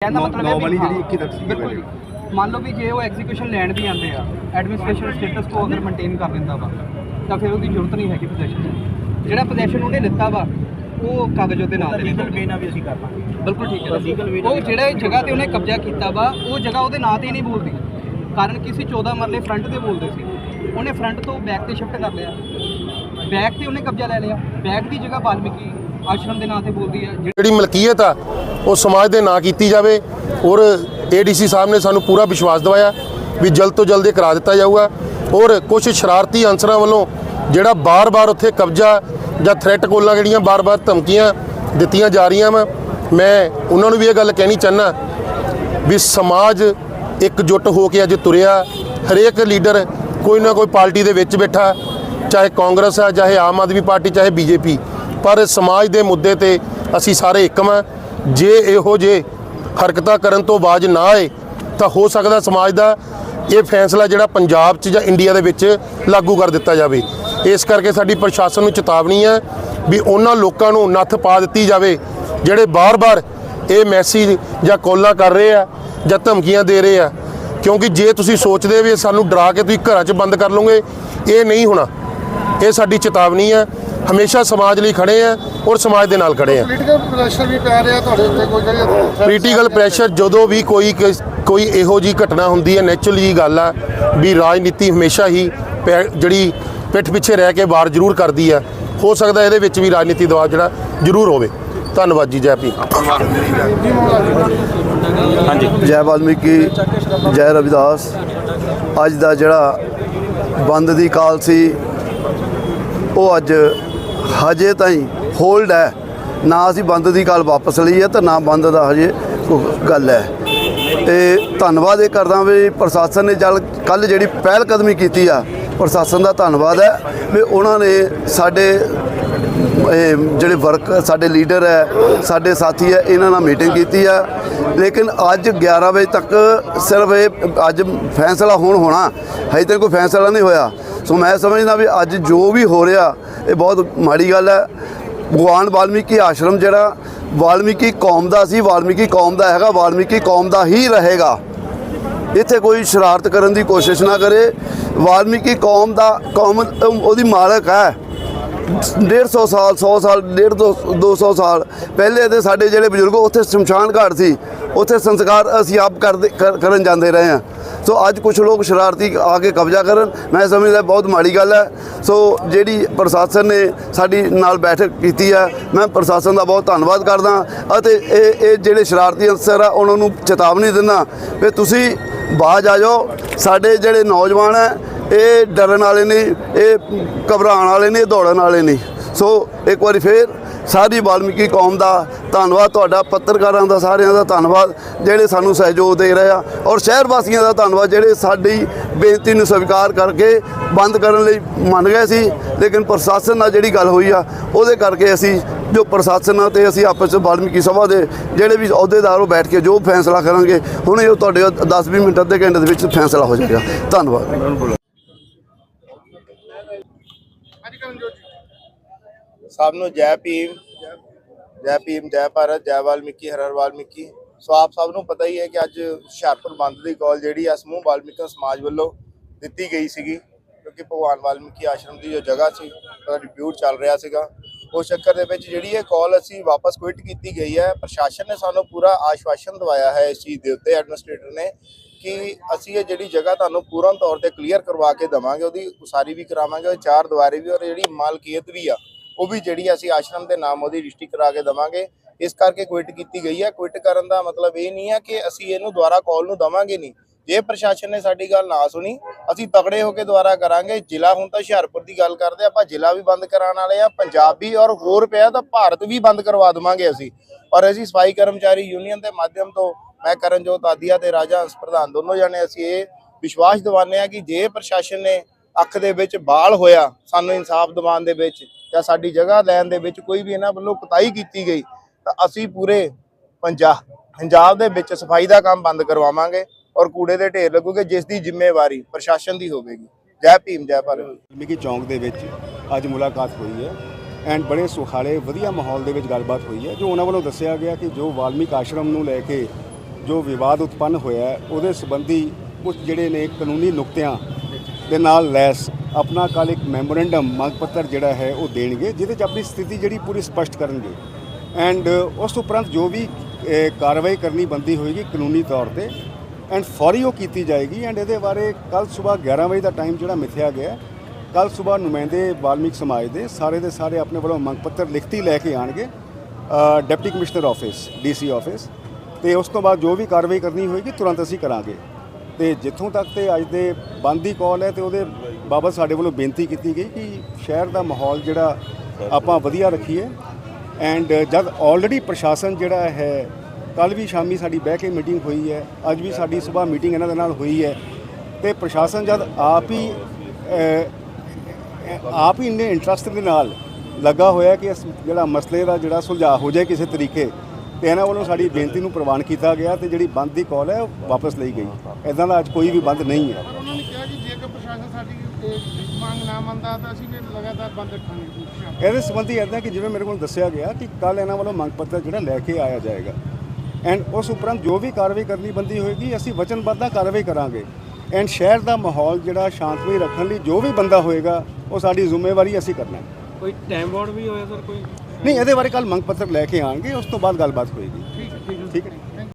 ਕਹਿੰਦਾ ਨੌ- ਮਤਲਬ ਨੌ ਹੈ ਵੀ ਵਾਲੀ ਜਿਹੜੀ ਹਾਂ, 21 ਤੱਕ ਸੀ ਬਿਲਕੁਲ ਜੀ। ਮੰਨ ਲਓ ਵੀ ਜੇ ਉਹ ਐਗਜ਼ੀਕਿਊਸ਼ਨ ਲੈਣ ਵੀ ਆਉਂਦੇ ਆ ਐਡਮਿਨਿਸਟ੍ਰੇਸ਼ਨ ਸਟੇਟਸ ਕੋ ਅਗਰ ਮੇਨਟੇਨ ਕਰ ਲੈਂਦਾ ਵਾ ਤਾਂ ਫਿਰ ਉਹਦੀ ਜ਼ਰੂਰਤ ਨਹੀਂ ਹੈਗੀ ਪੋਜੀਸ਼ਨ ਦੀ। ਜਿਹੜਾ ਪੋਜੀਸ਼ਨ ਉਹਨੇ ਲਿੱਤਾ ਵਾ ਉਹ ਕਾਗਜ਼ ਉਹਦੇ ਨਾਂ ਤੇ ਲੀਗਲ ਵੇ ਨਾਲ ਵੀ ਅਸੀਂ ਕਰ ਲਾਂਗੇ। ਬਿਲਕੁਲ ਠੀਕ ਹੈ Legal way ਨਾਲ ਉਹ ਜਿਹੜਾ ਜਗ੍ਹਾ ਤੇ ਉਹਨੇ ਕਬਜ਼ਾ ਕੀਤਾ ਵਾ ਉਹ ਜਗ੍ਹਾ ਉਹਦੇ ਨਾਂ ਤੇ ਹੀ ਨਹੀਂ ਬੋਲਦੀ। ਕਾਰਨ ਕਿਸੇ 14 ਮਰਲੇ ਫਰੰਟ ਤੇ ਬੋਲਦੇ ਸੀ। ਉਹਨੇ ਫਰੰਟ ਤੋਂ ਬੈਕ ਤੇ ਸ਼ਿਫਟ ਕਰ ਲਿਆ। ਬੈਕ ਤੇ ਉਹਨੇ ਕਬਜ਼ਾ ਲੈ ਲਿਆ। ਬੈਕ ਦੀ ਜਗ੍ਹਾ ਵਾਲਮੀਕੀ ਆਸ਼ਰਮ ਦੇ ਨਾਂ ਤੇ ਬੋਲਦੀ ਹੈ। ਜਿਹੜੀ ਮਲਕੀਅਤ ਆ ਉਹ ਸਮਾਜ ਦੇ ਨਾਂ ਕੀਤੀ ਜਾਵੇ ਔਰ ਏਡੀਸੀ ਸਾਹਿਬ ਨੇ ਸਾਨੂੰ ਪੂਰਾ ਵਿਸ਼ਵਾਸ ਦਿਵਾਇਆ ਵੀ ਜਲਦ ਤੋਂ ਜਲਦ ਇਹ ਕਰਾ ਦਿੱਤਾ ਜਾਊਗਾ ਔਰ ਕੁਝ ਸ਼ਰਾਰਤੀ ਅਨਸਰਾਂ ਵੱਲੋਂ ਜਿਹੜਾ ਬਾਰ-ਬਾਰ ਉੱਥੇ ਕਬਜ਼ਾ ਜਾਂ ਥ੍ਰੈਟ ਕੋਲਾਂ ਜਿਹੜੀਆਂ ਬਾਰ-ਬਾਰ ਧਮਕੀਆਂ ਦਿੱਤੀਆਂ ਜਾ ਰਹੀਆਂ ਵਾ, ਮੈਂ ਉਹਨਾਂ ਨੂੰ ਵੀ ਇਹ ਗੱਲ ਕਹਿਣੀ ਚਾਹਨਾ ਵੀ ਸਮਾਜ ਇਕਜੁੱਟ ਹੋ ਕੇ ਅੱਜ ਤੁਰਿਆ, ਹਰੇਕ ਲੀਡਰ ਕੋਈ ਨਾ ਕੋਈ ਪਾਰਟੀ ਦੇ ਵਿੱਚ ਬੈਠਾ, ਚਾਹੇ ਕਾਂਗਰਸ ਹੈ ਚਾਹੇ ਆਮ ਆਦਮੀ ਪਾਰਟੀ, ਚਾਹੇ ਬੀਜੇਪੀ, ਪਰ ਸਮਾਜ ਦੇ ਮੁੱਦੇ ਤੇ ਅਸੀਂ ਸਾਰੇ ਇੱਕ ਵਾਂ ਜੇ ਇਹੋ ਜੇ ਹਰਕਤਾਂ ਕਰਨ ਤੋਂ ਬਾਜ ਨਾ ਆਏ, ਤਾਂ ਹੋ ਸਕਦਾ ਸਮਾਜ ਦਾ ਇਹ ਫੈਸਲਾ ਜਿਹੜਾ ਪੰਜਾਬ 'ਚ ਜਾਂ ਇੰਡੀਆ ਦੇ ਵਿੱਚ ਲਾਗੂ ਕਰ ਦਿੱਤਾ ਜਾਵੇ। ਇਸ ਕਰਕੇ ਸਾਡੀ ਪ੍ਰਸ਼ਾਸਨ ਨੂੰ ਚੇਤਾਵਨੀ ਹੈ ਵੀ ਉਹਨਾਂ ਲੋਕਾਂ ਨੂੰ ਨੱਥ ਪਾ ਦਿੱਤੀ ਜਾਵੇ, ਜਿਹੜੇ ਬਾਰ-ਬਾਰ ਇਹ ਮੈਸੇਜ ਜਾਂ ਕੋਲਾਂ ਕਰ ਰਹੇ ਆ ਜਾਂ ਧਮਕੀਆਂ ਦੇ ਰਹੇ ਆ। ਕਿਉਂਕਿ ਜੇ ਤੁਸੀਂ ਸੋਚਦੇ ਵੀ ਸਾਨੂੰ ਡਰਾ ਕੇ ਤੁਸੀਂ ਘਰਾਂ 'ਚ ਬੰਦ ਕਰ ਲਓਗੇ, ਇਹ ਨਹੀਂ ਹੋਣਾ। ਇਹ ਸਾਡੀ ਚੇਤਾਵਨੀ ਹੈ ਹਮੇਸ਼ਾ ਸਮਾਜ ਲਈ ਖੜੇ ਆ ਔਰ ਸਮਾਜ ਦੇ ਨਾਲ ਖੜੇ ਆ। ਪੋਲੀਟੀਕਲ ਪ੍ਰੈਸ਼ਰ ਵੀ ਪੈ ਰਿਹਾ ਤੁਹਾਡੇ ਉੱਤੇ ਕੋਈ ਜਿਹੜੀ ਪੋਲੀਟੀਕਲ ਪ੍ਰੈਸ਼ਰ ਜਦੋਂ ਵੀ ਕੋਈ ਕਿਸ- ਕੋਈ ਇਹੋ ਜੀ ਘਟਨਾ ਹੁੰਦੀ ਹੈ ਨੈਚੁਰਲੀ ਜੀ ਗੱਲ ਆ ਵੀ ਰਾਜਨੀਤੀ ਹਮੇਸ਼ਾ ਹੀ ਪੈ- ਜਿਹੜੀ ਪਿੱਠ ਪਿੱਛੇ ਰਹਿ ਕੇ ਵਾਰ ਜ਼ਰੂਰ ਕਰਦੀ ਆ। ਹੋ ਸਕਦਾ ਇਹਦੇ ਵਿੱਚ ਵੀ ਰਾਜਨੀਤੀ ਦਬਾਅ ਜਿਹੜਾ ਜ਼ਰੂਰ ਹੋਵੇ। ਧੰਨਵਾਦ ਜੀ ਜੈ ਭੀਮ। ਜੈ ਵਾਲਮੀਕੀ ਜੈ ਰਵਿਦਾਸ। ਅੱਜ ਦਾ ਜਿਹੜਾ ਬੰਦ ਦੀ ਕਾਲ ਸੀ ਉਹ ਅੱਜ ਹਜੇ ਤਾਈਂ ਹੋਲਡ ਹੈ। ਨਾ ਅਸੀਂ ਬੰਦ ਦੀ ਗੱਲ ਵਾਪਸ ਲਈ ਹੈ ਤੇ ਨਾ ਬੰਦ ਦਾ ਹਜੇ ਗੱਲ ਹੈ। ਤੇ ਧੰਨਵਾਦ ਇਹ ਕਰਦਾ ਵੀ ਪ੍ਰਸ਼ਾਸਨ ਨੇ ਜਲ ਕੱਲ ਜਿਹੜੀ ਪਹਿਲ ਕਦਮੀ ਕੀਤੀ ਆ, ਪ੍ਰਸ਼ਾਸਨ ਦਾ ਧੰਨਵਾਦ ਹੈ ਵੀ ਉਹਨਾਂ ਨੇ ਸਾਡੇ ਇਹ ਜਿਹੜੇ ਵਰਕ ਸਾਡੇ ਲੀਡਰ ਹੈ, ਸਾਡੇ ਸਾਥੀ ਹੈ, ਇਹਨਾਂ ਨਾਲ ਮੀਟਿੰਗ ਕੀਤੀ ਆ। ਲੇਕਿਨ ਅੱਜ 11 ਵਜੇ ਤੱਕ ਸਿਰਫ ਇਹ ਅੱਜ ਫੈਸਲਾ ਹੋਣ ਹੋਣਾ। ਹਜੇ ਤੱਕ ਕੋਈ ਫੈਸਲਾ ਨਹੀਂ ਹੋਇਆ। ਸੋ ਮੈਂ ਸਮਝਦਾ ਵੀ ਅੱਜ ਜੋ ਵੀ ਹੋ ਰਿਹਾ, ਇਹ ਬਹੁਤ ਮਾੜੀ ਗੱਲ ਹੈ। ਭਗਵਾਨ ਵਾਲਮੀਕੀ ਆਸ਼ਰਮ ਜਿਹੜਾ, ਵਾਲਮੀਕੀ ਕੌਮ ਦਾ ਸੀ, ਵਾਲਮੀਕੀ ਕੌਮ ਦਾ ਹੈਗਾ, ਵਾਲਮੀਕੀ ਕੌਮ ਦਾ ਹੀ ਰਹੇਗਾ। ਇੱਥੇ ਕੋਈ ਸ਼ਰਾਰਤ ਕਰਨ ਦੀ ਕੋਸ਼ਿਸ਼ ਨਾ ਕਰੇ। ਵਾਲਮੀਕੀ ਕੌਮ ਦਾ, ਕੌਮ, ਉਹਦੀ ਮਾਲਕ ਹੈ। 150 ਸਾਲ 100 ਸਾਲ 150 200 ਸਾਲ। ਪਹਿਲੇ ਤੇ ਸਾਡੇ ਜਿਹੜੇ ਬਜ਼ੁਰਗ ਉੱਥੇ ਸ਼ਮਸ਼ਾਨ ਘਾਟ ਸੀ। ਉੱਥੇ ਸੰਸਕਾਰ ਅਸੀਂ ਆਪ ਕਰਦੇ, ਕਰ- ਕਰਨ ਜਾਂਦੇ ਰਹੇ ਹਾਂ। ਸੋ ਅੱਜ ਕੁਝ ਲੋਕ ਸ਼ਰਾਰਤੀ ਆ ਕੇ ਕਬਜ਼ਾ ਕਰਨ। ਮੈਂ ਸਮਝਦਾ ਬਹੁਤ ਮਾੜੀ ਗੱਲ ਹੈ। ਸੋ ਜਿਹੜੀ ਪ੍ਰਸ਼ਾਸਨ ਨੇ ਸਾਡੀ ਨਾਲ ਬੈਠਕ ਕੀਤੀ ਹੈ, ਮੈਂ ਪ੍ਰਸ਼ਾਸਨ ਦਾ ਬਹੁਤ ਧੰਨਵਾਦ ਕਰਦਾ ਅਤੇ ਇਹ ਇਹ ਜਿਹੜੇ ਸ਼ਰਾਰਤੀ ਅਨਸਰ ਆ, ਉਹਨਾਂ ਨੂੰ ਚੇਤਾਵਨੀ ਦਿੰਦਾ ਵੀ ਤੁਸੀਂ ਬਾਜ ਆ ਜਾਓ। ਸਾਡੇ ਜਿਹੜੇ ਨੌਜਵਾਨ ਹੈ ਇਹ ਡਰਨ ਵਾਲੇ ਨੇ, ਇਹ ਘਬਰਾਉਣ ਵਾਲੇ ਨੇ ਦੌੜਨ ਵਾਲੇ ਨਹੀਂ ਸੋ ਇੱਕ ਵਾਰੀ ਫੇਰ ਸਾਰੀ ਵਾਲਮੀਕੀ ਕੌਮ ਦਾ ਧੰਨਵਾਦ, ਤੁਹਾਡਾ ਪੱਤਰਕਾਰਾਂ ਦਾ ਸਾਰਿਆਂ ਦਾ ਧੰਨਵਾਦ, ਜਿਹੜੇ ਸਾਨੂੰ ਸਹਿਯੋਗ ਦੇ ਰਹੇ ਆ। ਔਰ ਸ਼ਹਿਰ ਵਾਸੀਆਂ ਦਾ ਧੰਨਵਾਦ, ਜਿਹੜੇ ਸਾਡੀ ਬੇਨਤੀ ਨੂੰ ਸਵੀਕਾਰ ਕਰਕੇ ਬੰਦ ਕਰਨ ਲਈ ਮੰਨ ਗਏ ਸੀ। ਲੇਕਿਨ ਪ੍ਰਸ਼ਾਸਨ ਨਾਲ ਜਿਹੜੀ ਗੱਲ ਹੋਈ ਆ, ਉਹਦੇ ਕਰਕੇ ਅਸੀਂ ਜੋ ਪ੍ਰਸ਼ਾਸਨ ਨਾਲ ਤੇ ਅਸੀਂ ਆਪਸ ਵਿੱਚ ਵਾਲਮੀਕੀ ਸਭਾ ਦੇ ਜਿਹੜੇ ਵੀ ਅਹੁਦੇਦਾਰ ਉਹ ਬੈਠ ਕੇ ਜੋ ਫੈਸਲਾ ਕਰਾਂਗੇ, ਹੁਣ ਇਹ ਤੁਹਾਡੇ 10-20 ਮਿੰਟ, ਅੱਧੇ ਘੰਟੇ ਦੇ ਵਿੱਚ ਫੈਸਲਾ ਹੋ ਜਾਏਗਾ। ਧੰਨਵਾਦ। ਸਭ ਨੂੰ ਜੈ ਭੀਮ ਜੈ ਭੀਮ, ਜੈ ਭਾਰਤ, ਜੈ ਵਾਲਮੀਕੀ, ਹਰ ਹਰ ਵਾਲਮੀਕੀ। ਸੋ ਆਪ ਸਭ ਨੂੰ ਪਤਾ ਹੀ ਹੈ ਕਿ ਅੱਜ ਹੁਸ਼ਿਆਰਪੁਰ ਬੰਦ ਦੀ ਕਾਲ ਜਿਹੜੀ ਆ, ਸਮੂਹ ਵਾਲਮੀਕੀ ਸਮਾਜ ਵੱਲੋਂ ਦਿੱਤੀ ਗਈ ਸੀਗੀ, ਕਿਉਂਕਿ ਭਗਵਾਨ ਵਾਲਮੀਕੀ ਆਸ਼ਰਮ ਦੀ ਜੋ ਜਗ੍ਹਾ ਸੀ, ਉਹਦਾ ਡਿਪਿਊਟ ਚੱਲ ਰਿਹਾ ਸੀਗਾ। ਉਸ ਚੱਕਰ ਦੇ ਵਿੱਚ ਜਿਹੜੀ ਇਹ ਕਾਲ ਅਸੀਂ ਵਾਪਸ ਕੁਇਟ ਕੀਤੀ ਗਈ ਹੈ, ਪ੍ਰਸ਼ਾਸਨ ਨੇ ਸਾਨੂੰ ਪੂਰਾ ਆਸ਼ਵਾਸਨ ਦਵਾਇਆ ਹੈ ਇਸ ਚੀਜ਼ ਦੇ ਉੱਤੇ ਐਡਮਿਨਿਸਟ੍ਰੇਟਰ ਨੇ, ਕਿ ਅਸੀਂ ਇਹ ਜਿਹੜੀ ਜਗ੍ਹਾ ਤੁਹਾਨੂੰ ਪੂਰਨ ਤੌਰ ਤੇ ਕਲੀਅਰ ਕਰਵਾ ਕੇ ਦਵਾਂਗੇ, ਉਹਦੀ ਉਸਾਰੀ ਵੀ ਕਰਾਵਾਂਗੇ ਉਹ ਚਾਰ ਦੀਵਾਰੀ ਵੀ, ਔਰ ਜਿਹੜੀ ਮਾਲਕੀਅਤ ਵੀ ਆ ਉਹ ਵੀ ਜਿਹੜੀ ਅਸੀਂ ਆਸ਼ਰਮ ਦੇ ਨਾਮ ਉਹਦੀ ਰਜਿਸਟਰੀ ਕਰਾ ਕੇ ਦਵਾਂਗੇ। ਇਸ ਕਰਕੇ ਕੁਇਟ ਕੀਤੀ ਗਈ ਹੈ। ਕੁਇਟ ਕਰਨ ਦਾ ਮਤਲਬ ਇਹ ਨਹੀਂ ਹੈ ਕਿ ਅਸੀਂ ਇਹਨੂੰ ਦੁਬਾਰਾ ਕਾਲ ਨੂੰ ਦਵਾਂਗੇ ਨਹੀਂ। ਜੇ ਪ੍ਰਸ਼ਾਸਨ ਨੇ ਸਾਡੀ ਗੱਲ ਨਾ ਸੁਣੀ, ਅਸੀਂ ਤਕੜੇ ਹੋ ਕੇ ਦੁਬਾਰਾ ਕਰਾਂਗੇ। ਜ਼ਿਲ੍ਹਾ ਹੁਣ ਤਾਂ ਹੁਸ਼ਿਆਰਪੁਰ ਦੀ ਗੱਲ ਕਰਦੇ ਆਪਾਂ ਜ਼ਿਲ੍ਹਾ ਵੀ ਬੰਦ ਕਰਾਉਣ ਵਾਲੇ ਆ ਪੰਜਾਬੀ ਔਰ ਹੋਰ ਪਿਆ ਤਾਂ ਭਾਰਤ ਵੀ ਬੰਦ ਕਰਵਾ ਦਵਾਂਗੇ ਅਸੀਂ। ਔਰ ਅਸੀਂ ਸਫ਼ਾਈ ਕਰਮਚਾਰੀ ਯੂਨੀਅਨ ਦੇ ਮਾਧਿਅਮ ਤੋਂ ਮੈਂ ਕਰਨਜੋਤ ਆਦੀਆ ਤੇ ਰਾਜਾ ਹੰਸ ਪ੍ਰਧਾਨ ਦੋਨੋਂ ਜਣੇ ਅਸੀਂ ਇਹ ਵਿਸ਼ਵਾਸ ਦਿਵਾਉਂਦੇ ਆ ਕਿ ਜੇ ਪ੍ਰਸ਼ਾਸਨ ਨੇ ਅੱਖ ਦੇ ਵਿੱਚ ਬਾਲ ਹੋਇਆ, ਸਾਨੂੰ ਇਨਸਾਫ ਦਿਵਾਉਣ ਦੇ ਵਿੱਚ ਜਾਂ ਸਾਡੀ ਜਗ੍ਹਾ ਲੈਣ ਦੇ ਵਿੱਚ ਕੋਈ ਵੀ ਇਹਨਾਂ ਵੱਲੋਂ ਕੁਤਾਹੀ ਕੀਤੀ ਗਈ, ਤਾਂ ਅਸੀਂ ਪੂਰੇ ਪੰਜਾਬ ਪੰਜਾਬ ਦੇ ਵਿੱਚ ਸਫ਼ਾਈ ਦਾ ਕੰਮ ਬੰਦ ਕਰਵਾਵਾਂਗੇ ਔਰ ਕੂੜੇ ਦੇ ਢੇਰ ਲੱਗੂਗੇ, ਜਿਸ ਦੀ ਜ਼ਿੰਮੇਵਾਰੀ ਪ੍ਰਸ਼ਾਸਨ ਦੀ ਹੋਵੇਗੀ। ਜੈ ਭੀਮ, ਜੈ ਭਾਰਤ। ਵਾਲਮੀਕੀ ਚੌਂਕ ਦੇ ਵਿੱਚ ਅੱਜ ਮੁਲਾਕਾਤ ਹੋਈ ਹੈ ਐਂਡ ਬੜੇ ਸੁਖਾਲੇ, ਵਧੀਆ ਮਾਹੌਲ ਦੇ ਵਿੱਚ ਗੱਲਬਾਤ ਹੋਈ ਹੈ, ਜੋ ਉਹਨਾਂ ਵੱਲੋਂ ਦੱਸਿਆ ਗਿਆ ਕਿ ਜੋ ਵਾਲਮੀਕ ਆਸ਼ਰਮ ਨੂੰ ਲੈ ਕੇ ਜੋ ਵਿਵਾਦ ਉਤਪੰਨ ਹੋਇਆ ਉਹਦੇ ਸੰਬੰਧੀ ਕੁਝ ਜਿਹੜੇ ਨੇ ਕਾਨੂੰਨੀ ਨੁਕਤਿਆਂ ਦੇ ਨਾਲ ਲੈਸ ਆਪਣਾ ਕੱਲ੍ਹ ਇੱਕ ਮੈਮੋਰੈਂਡਮ ਮੰਗ ਪੱਤਰ ਜਿਹੜਾ ਹੈ ਉਹ ਦੇਣਗੇ, ਜਿਹਦੇ 'ਚ ਆਪਣੀ ਸਥਿਤੀ ਜਿਹੜੀ ਪੂਰੀ ਸਪਸ਼ਟ ਕਰਨਗੇ। ਐਂਡ ਉਸ ਉਪਰੰਤ ਜੋ ਵੀ ਕਾਰਵਾਈ ਕਰਨੀ ਬੰਦੀ ਹੋਏਗੀ ਕਾਨੂੰਨੀ ਤੌਰ ਤੇ ਐਂਡ ਫੌਰੀ ਉਹ ਕੀਤੀ ਜਾਏਗੀ ਐਂਡ ਇਹਦੇ ਬਾਰੇ ਕੱਲ ਸਵੇਰ 11 ਵਜੇ ਦਾ ਟਾਈਮ ਜਿਹੜਾ ਮਿਥਿਆ ਗਿਆ ਕੱਲ ਸਵੇਰ ਨੁਮਾਇੰਦੇ ਵਾਲਮੀਕ ਸਮਾਜ ਦੇ ਸਾਰੇ ਦੇ ਸਾਰੇ ਆਪਣੇ ਵੱਲੋਂ ਮੰਗ ਪੱਤਰ ਲਿਖਤੀ ਲੈ ਕੇ ਆਣਗੇ deputy commissioner office, DC office, ਤੇ ਉਸ ਤੋਂ ਬਾਅਦ ਜੋ ਵੀ ਕਾਰਵਾਈ ਕਰਨੀ ਹੋਏਗੀ ਤੁਰੰਤ ਅਸੀਂ ਕਰਾਂਗੇ। ਤੇ ਜਿੱਥੋਂ ਤੱਕ ਤੇ ਅੱਜ ਦੇ ਬੰਦ ਦੀ ਕਾਲ ਹੈ ਤੇ ਉਹਦੇ ਬਾਬਾ ਸਾਡੇ ਵੱਲੋਂ ਬੇਨਤੀ ਕੀਤੀ ਗਈ ਕਿ ਸ਼ਹਿਰ ਦਾ ਮਾਹੌਲ ਜਿਹੜਾ ਆਪਾਂ ਵਧੀਆ ਰੱਖੀਏ। ਐਂਡ ਜਦ ਆਲਰੇਡੀ ਪ੍ਰਸ਼ਾਸਨ ਜਿਹੜਾ ਹੈ ਕੱਲ ਵੀ ਸ਼ਾਮੀ ਸਾਡੀ ਬਹਿ ਕੇ ਮੀਟਿੰਗ ਹੋਈ ਹੈ, ਅੱਜ ਵੀ ਸਾਡੀ ਸਵੇਰ ਮੀਟਿੰਗ ਇਹਨਾਂ ਦੇ ਨਾਲ ਹੋਈ ਹੈ। ਤੇ ਪ੍ਰਸ਼ਾਸਨ ਜਦ ਆਪ ਹੀ ਆਪ ਹੀ ਇੰਨੇ ਇੰਟਰਸਟ ਦੇ ਨਾਲ ਲੱਗਾ ਹੋਇਆ ਕਿ ਇਸ ਜਿਹੜਾ ਮਸਲੇ ਦਾ ਜਿਹੜਾ ਸੁਲਝਾਅ ਹੋ ਜਾਏ ਕਿਸੇ ਤਰੀਕੇ, ਤੇ ਇਹਨਾਂ ਵੱਲੋਂ ਸਾਡੀ ਬੇਨਤੀ ਨੂੰ ਪ੍ਰਵਾਨ ਕੀਤਾ ਗਿਆ ਤੇ ਜਿਹੜੀ ਬੰਦ ਦੀ ਕਾਲ ਹੈ ਉਹ ਵਾਪਸ ਲਈ ਗਈ। ਇਦਾਂ ਦਾ ਅੱਜ ਕੋਈ ਵੀ ਬੰਦ ਨਹੀਂ ਹੈ ਪਰ ਉਹਨਾਂ ਨੇ ਕਿਹਾ ਕਿ ਜੇਕਰ ਮੰਗ ਨਾ ਮੰਨਦਾ ਤਾਂ ਅਸੀਂ ਵੀ ਲਗਾਤਾਰ ਬੰਦ ਰੱਖਾਂਗੇ ਜੀ। ਸ਼ਾਮ ਇਹਦੇ ਸੰਬੰਧੀ ਇਦਾਂ ਕਿ ਜਿਵੇਂ ਮੇਰੇ ਕੋਲ ਦੱਸਿਆ ਗਿਆ ਕਿ ਕੱਲ ਇਹਨਾਂ ਵੱਲੋਂ ਮੰਗ ਪੱਤਰ ਜਿਹੜਾ ਲੈ ਕੇ ਆਇਆ ਜਾਏਗਾ। ਐਂਡ ਉਸ ਉਪਰੰਤ ਜੋ ਵੀ ਕਾਰਵਾਈ ਕਰਨੀ ਬੰਦੀ ਹੋਏਗੀ ਅਸੀਂ ਵਚਨਬੱਧ ਹਾਂ ਕਾਰਵਾਈ ਕਰਾਂਗੇ। ਐਂਡ ਸ਼ਹਿਰ ਦਾ ਮਾਹੌਲ ਜਿਹੜਾ ਸ਼ਾਂਤਮਈ ਰੱਖਣ ਲਈ ਜੋ ਵੀ ਬੰਦਾ ਹੋਏਗਾ ਉਹ ਸਾਡੀ ਜ਼ਿੰਮੇਵਾਰੀ ਅਸੀਂ ਕਰਨਾ। ਹੈ ਕੋਈ ਟਾਈਮ ਬਾਉਂਡ ਵੀ ਹੋਇਆ ਸਰ ਕੋਈ? ਨਹੀਂ ਇਹਦੇ ਬਾਰੇ ਕੱਲ ਮੰਗ ਪੱਤਰ ਲੈ ਕੇ ਆਣਗੇ ਉਸ ਤੋਂ ਬਾਅਦ ਗੱਲਬਾਤ ਹੋਏਗੀ। ਠੀਕ ਹੈ